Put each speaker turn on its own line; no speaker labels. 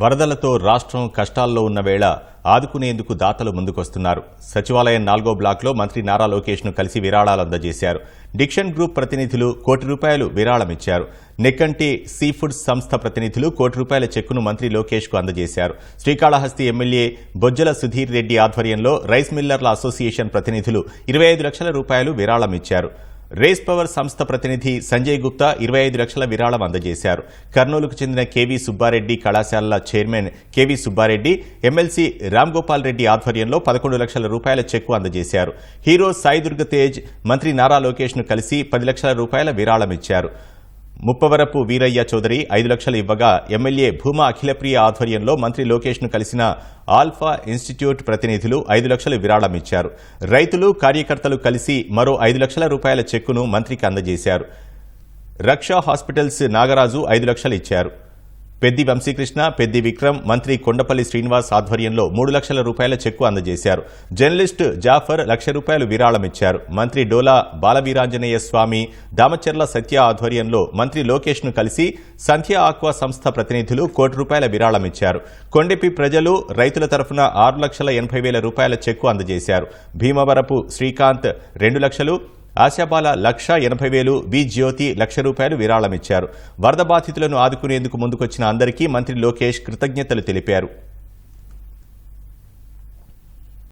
వరదలతో రాష్ట్రం కష్టాల్లో ఉన్న వేళ ఆదుకునేందుకు దాతలు ముందుకొస్తున్నారు. సచివాలయం నాలుగో బ్లాక్లో మంత్రి నారా లోకేష్ను కలిసి విరాళాలు అందజేశారు. డిక్షన్ గ్రూప్ ప్రతినిధులు కోటి రూపాయలు విరాళమిచ్చారు. నెక్కంటి సీ ఫుడ్స్ సంస్థ ప్రతినిధులు కోటి రూపాయల చెక్కును మంత్రి లోకేష్కు అందజేశారు. శ్రీకాళహస్తి ఎమ్మెల్యే బొజ్జల సుధీర్ రెడ్డి ఆధ్వర్యంలో రైస్ మిల్లర్ల అసోసియేషన్ ప్రతినిధులు ఇరవై ఐదు లక్షల రూపాయలు విరాళమిచ్చారు. రేస్ పవర్ సంస్థ ప్రతినిధి సంజయ్ గుప్తా ఇరవై ఐదు లక్షల విరాళం అందజేశారు. కర్నూలుకు చెందిన కేవీ సుబ్బారెడ్డి కళాశాలల chairman KV Subbareddy MLC Ram Gopal Reddy ఆధ్వర్యంలో పదకొండు లక్షల రూపాయల చెక్కు అందజేశారు. హీరో సాయి దుర్గ తేజ్ మంత్రి నారా లోకేష్ను కలిసి పది లక్షల రూపాయల విరాళం ఇచ్చారు. ముప్పవరపు వీరయ్య చౌదరి ఐదు లక్షలు ఇవ్వగా ఎమ్మెల్యే భూమా అఖిలప్రియ ఆధ్వర్యంలో మంత్రి లోకేష్ను కలిసిన ఆల్ఫా ఇన్స్టిట్యూట్ ప్రతినిధులు ఐదు లక్షలు విరాళం ఇచ్చారు రైతులు కార్యకర్తలు కలిసి మరో ఐదు లక్షల రూపాయల చెక్కును మంత్రికి అందజేశారు. రక్షా హాస్పిటల్స్ నాగరాజు ఐదు లక్షలు ఇచ్చారు. పెద్ది వంశీకృష్ణ పెద్ది విక్రమ్ మంత్రి కొండపల్లి శ్రీనివాస్ ఆధ్వర్యంలో మూడు లక్షల రూపాయల చెక్కు అందజేశారు. జర్నలిస్ట్ జాఫర్ లక్ష రూపాయలు విరాళమిచ్చారు. మంత్రి డోలా బాలవీరాంజనేయ స్వామి దామచర్ల సత్య ఆధ్వర్యంలో మంత్రి లోకేష్ను కలిసి సంధ్య ఆక్వా సంస్థ ప్రతినిధులు కోటి రూపాయల విరాళమిచ్చారు. కొండెపి ప్రజలు రైతుల తరఫున ఆరు లక్షల ఎనభై వేల రూపాయల చెక్కు అందజేశారు. భీమవరపు శ్రీకాంత్ రెండు లక్షలు ఆశాబాల లక్ష ఎనభై వేలు వి జ్యోతి లక్ష రూపాయలు విరాళమిచ్చారు. వరద బాధితులను ఆదుకునేందుకు ముందుకొచ్చిన అందరికీ మంత్రి లోకేష్ కృతజ్ఞతలు తెలిపారు.